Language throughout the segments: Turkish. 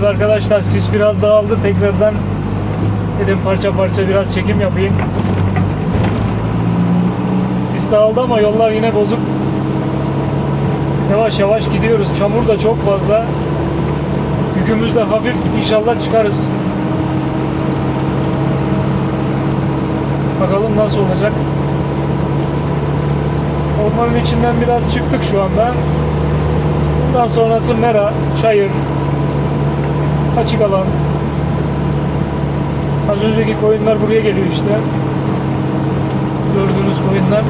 Evet arkadaşlar sis biraz dağıldı tekrardan dedim parça parça biraz çekim yapayım. Sis dağıldı ama yollar yine bozuk. Yavaş yavaş gidiyoruz. Çamur da çok fazla. Yükümüz de hafif. İnşallah çıkarız. Bakalım nasıl olacak. Ormanın içinden biraz çıktık şu anda. Bundan sonrası mera, çayır, açık alan. Az önceki koyunlar buraya geliyor işte. Gördüğünüz koyunlar.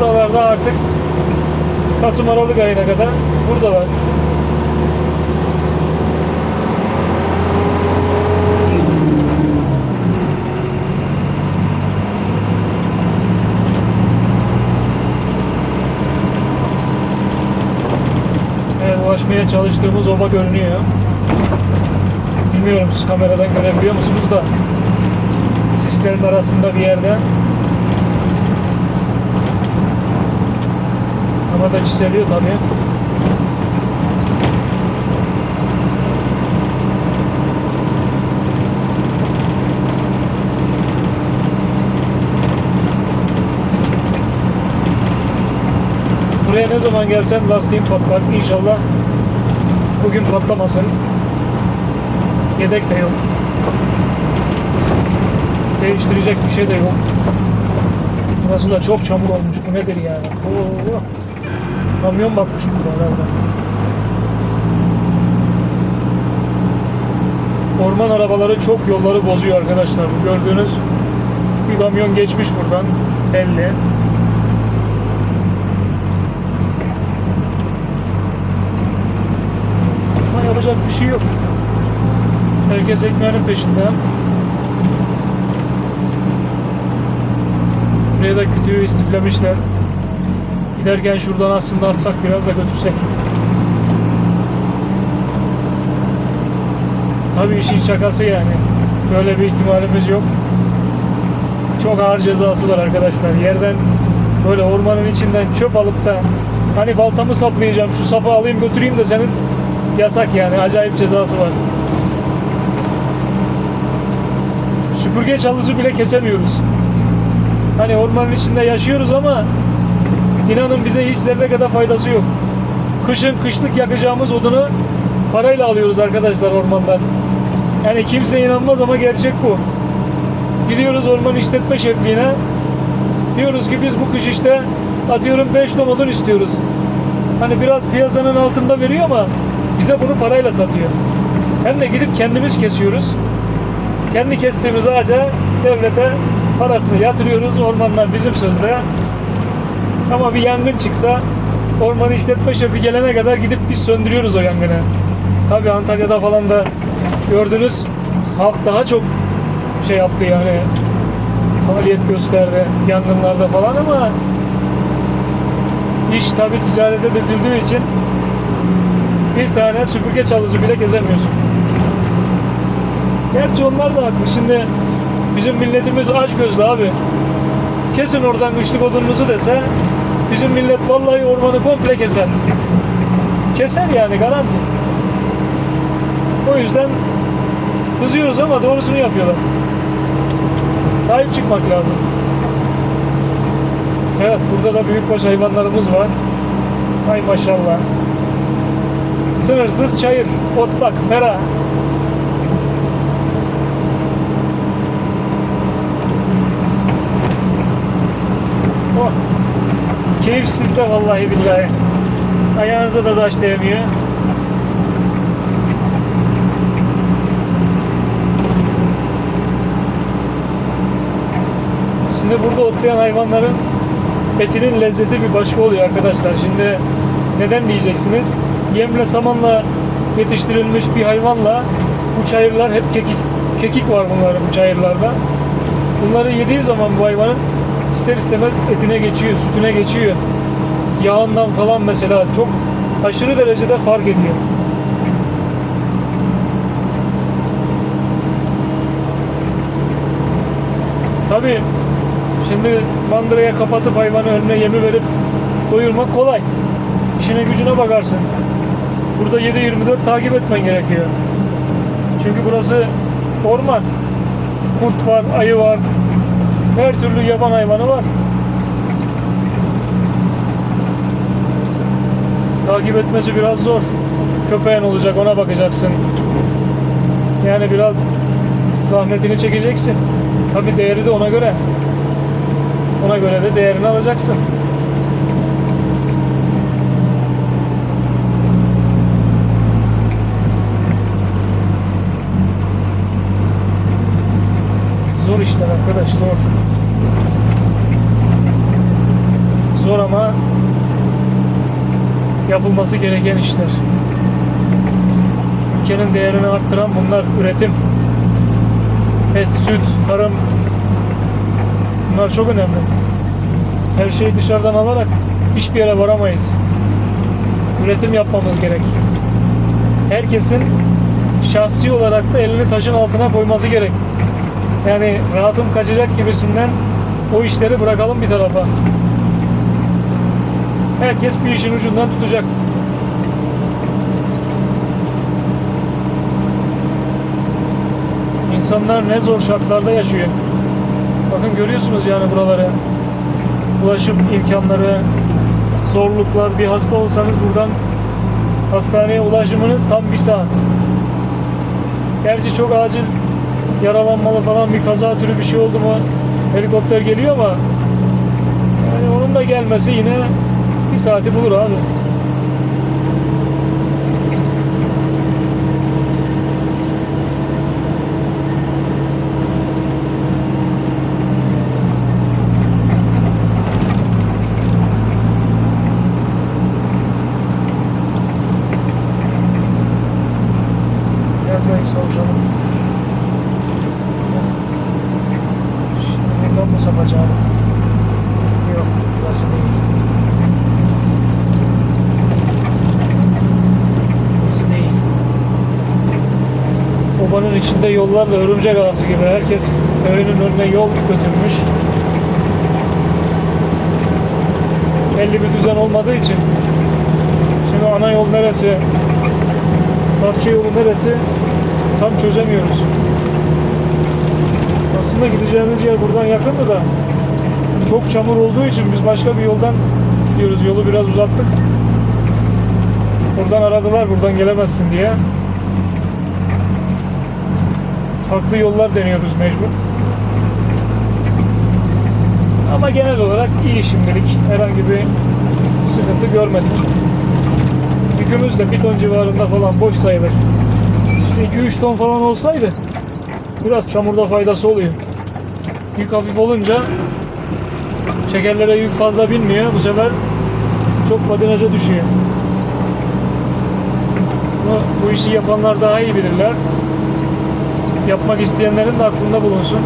Buralarda artık Kasım Aralık ayına kadar buradalar. Çalıştığımız oba görünüyor. Bilmiyorum siz kameradan görebiliyor musunuz da sislerin arasında bir yerde ama da çiseliyor tabii. Buraya ne zaman gelsem lastiğim patlar. İnşallah bugün patlamasın. Yedek de yok. Değiştirecek bir şey de yok. Burası da çok çamur olmuş. Bu nedir yani? Oo. Kamyon bakmış burada herhalde. Orman arabaları çok yolları bozuyor arkadaşlar. Bu gördüğünüz bir kamyon geçmiş buradan. 50. yapılacak bir şey yok. Herkes ekmeğinin peşinde. Buraya da kütüğü istiflemişler. Giderken şuradan aslında atsak biraz da götürsek. Tabii işin şakası yani. Böyle bir ihtimalimiz yok. Çok ağır cezası var arkadaşlar. Yerden böyle ormanın içinden çöp alıp da hani baltamı saplayacağım şu sapı alayım götüreyim deseniz yasak yani. Acayip cezası var. Süpürge çalısı bile kesemiyoruz. Hani ormanın içinde yaşıyoruz ama inanın bize hiç zerre kadar faydası yok. Kışın kışlık yakacağımız odunu parayla alıyoruz arkadaşlar ormandan. Yani kimse inanmaz ama gerçek bu. Gidiyoruz orman işletme şefliğine. Diyoruz ki biz bu kış işte atıyorum 5 ton odun istiyoruz. Hani biraz piyasanın altında veriyor ama bize bunu parayla satıyor. Hem de gidip kendimiz kesiyoruz. Kendi kestiğimiz ağaca devlete parasını yatırıyoruz. Ormanlar bizim sözde. Ama bir yangın çıksa orman işletme şefi gelene kadar gidip biz söndürüyoruz o yangını. Tabii Antalya'da falan da gördünüz halk daha çok şey yaptı yani faaliyet gösterdi yangınlarda falan ama iş tabii ticarete döküldüğü için bir tane süpürge çalısı bile gezemiyorsun. Gerçi onlar da haklı. Şimdi bizim milletimiz aç gözlü abi. Kesin oradan kışlık odununuzu dese bizim millet vallahi ormanı komple keser. Keser yani garanti. O yüzden kızıyoruz ama doğrusunu yapıyorlar. Sahip çıkmak lazım. Evet burada da büyükbaş hayvanlarımız var. Ay maşallah. Sınırsız çayır, otlak, mera. Oh. Keyifsiz de vallahi billahi. Ayağınıza da taş değmiyor. Şimdi burada otlayan hayvanların etinin lezzeti bir başka oluyor arkadaşlar. Şimdi neden diyeceksiniz? Yemle samanla yetiştirilmiş bir hayvanla bu çayırlar hep kekik. Kekik var bunların bu çayırlarda. Bunları yediği zaman bu hayvanın ister istemez etine geçiyor, sütüne geçiyor. Yağından falan mesela çok aşırı derecede fark ediyor. Tabii şimdi mandıraya kapatıp hayvanı önüne yemi verip doyurmak kolay. İşine gücüne bakarsın. Burada 7-24 takip etmen gerekiyor. Çünkü burası orman. Kurt var, ayı var. Her türlü yaban hayvanı var. Takip etmesi biraz zor. Köpeğin olacak, ona bakacaksın. Yani biraz zahmetini çekeceksin. Tabi değeri de ona göre. Ona göre de değerini alacaksın. Zor işler arkadaş zor. Zor ama yapılması gereken işler. Ülkenin değerini arttıran bunlar üretim. Et, süt, tarım bunlar çok önemli. Her şeyi dışarıdan alarak hiçbir yere varamayız. Üretim yapmamız gerek. Herkesin şahsi olarak da elini taşın altına koyması gerek. Yani rahatım kaçacak gibisinden o işleri bırakalım bir tarafa. Herkes bir işin ucundan tutacak. İnsanlar ne zor şartlarda yaşıyor. Bakın görüyorsunuz yani buraları. Ulaşım imkanları, zorluklar. Bir hasta olsanız buradan hastaneye ulaşımınız tam bir saat. Gerçi çok acil yaralanmalı falan bir kaza türü bir şey oldu mu helikopter geliyor ama yani onun da gelmesi yine bir saati bulur abi. Mı sapacağım? Yok, burası değil. Burası değil. Obanın içinde yollar da örümcek ağası gibi. Herkes evinin önüne yol götürmüş. Belli bir düzen olmadığı için şimdi ana yol neresi, parça yolu neresi tam çözemiyoruz. Aslında gideceğimiz yer buradan yakındı da çok çamur olduğu için biz başka bir yoldan gidiyoruz. Yolu biraz uzattık. Buradan aradılar buradan gelemezsin diye. Farklı yollar deniyoruz mecbur. Ama genel olarak iyi şimdilik. Herhangi bir sıkıntı görmedik. Yükümüz de bir ton civarında falan boş sayılır. İşte 2-3 ton falan olsaydı biraz çamurda faydası oluyor. Yük hafif olunca çekerlere yük fazla binmiyor. Bu sefer çok patinaja düşüyor. Bunu, bu işi yapanlar daha iyi bilirler. Yapmak isteyenlerin de aklında bulunsun.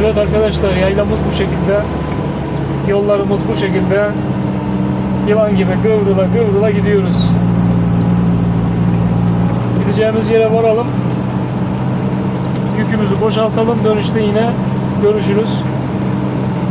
Evet arkadaşlar yaylamız bu şekilde. Yollarımız bu şekilde. Yılan gibi kıvrıla kıvrıla gidiyoruz. Gideceğimiz yere varalım. Yükümüzü boşaltalım. Dönüşte yine görüşürüz.